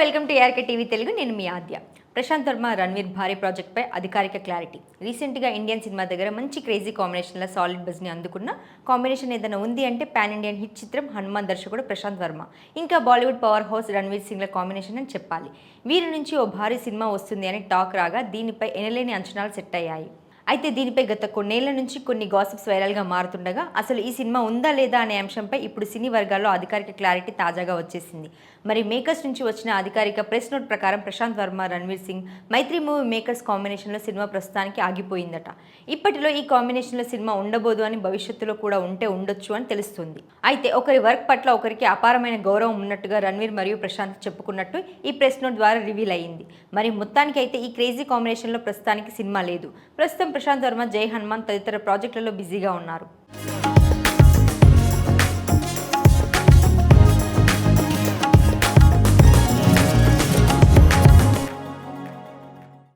Welcome to A R K TV Telugu. నేను మీ ఆద్య. ప్రశాంత్ వర్మ రణ్వీర్ భారీ ప్రాజెక్ట్పై అధికారిక క్లారిటీ రీసెంట్గా ఇండియన్ సినిమా దగ్గర మంచి క్రేజీ కాంబినేషన్లో సాలిడ్ బజ్ని అందుకున్న కాంబినేషన్ ఏదైనా ఉంది అంటే పాన్ ఇండియన్ హిట్ చిత్రం హనుమాన్ దర్శకుడు ప్రశాంత్ వర్మ. ఇంకా బాలీవుడ్ పవర్ హౌస్ రణ్వీర్ సింగ్ల కాంబినేషన్ అని చెప్పాలి. వీరి నుంచి ఓ భారీ సినిమా వస్తుంది అని టాక్ రాగా దీనిపై ఎనలేని అంచనాలు సెట్ అయ్యాయి. అయితే దీనిపై గత కొన్నేళ్ళ నుంచి కొన్ని గాసిప్స్ వైరల్గా మారుతుండగా అసలు ఈ సినిమా ఉందా లేదా అనే అంశంపై ఇప్పుడు సినీ వర్గాల్లో అధికారిక క్లారిటీ తాజాగా వచ్చేసింది. మరి మేకర్స్ నుంచి వచ్చిన అధికారిక ప్రెస్ నోట్ ప్రకారం ప్రశాంత్ వర్మ రణ్వీర్ సింగ్ మైత్రి మూవీ మేకర్స్ కాంబినేషన్లో సినిమా ప్రస్తుతానికి ఆగిపోయిందట. ఇప్పటిలో ఈ కాంబినేషన్లో సినిమా ఉండబోదు అని భవిష్యత్తులో కూడా ఉంటే ఉండొచ్చు అని తెలుస్తుంది. అయితే ఒకరి వర్క్ పట్ల ఒకరికి అపారమైన గౌరవం ఉన్నట్టుగా రణ్వీర్ మరియు ప్రశాంత్ చెప్పుకున్నట్టు ఈ ప్రెస్ నోట్ ద్వారా రివీల్ అయ్యింది. మరి మొత్తానికి అయితే ఈ క్రేజీ కాంబినేషన్లో ప్రస్తుతానికి సినిమా లేదు. ప్రస్తుతం ప్రశాంత్ వర్మ జై హనుమాన్ తదితర ప్రాజెక్టులలో బిజీగా ఉన్నారు.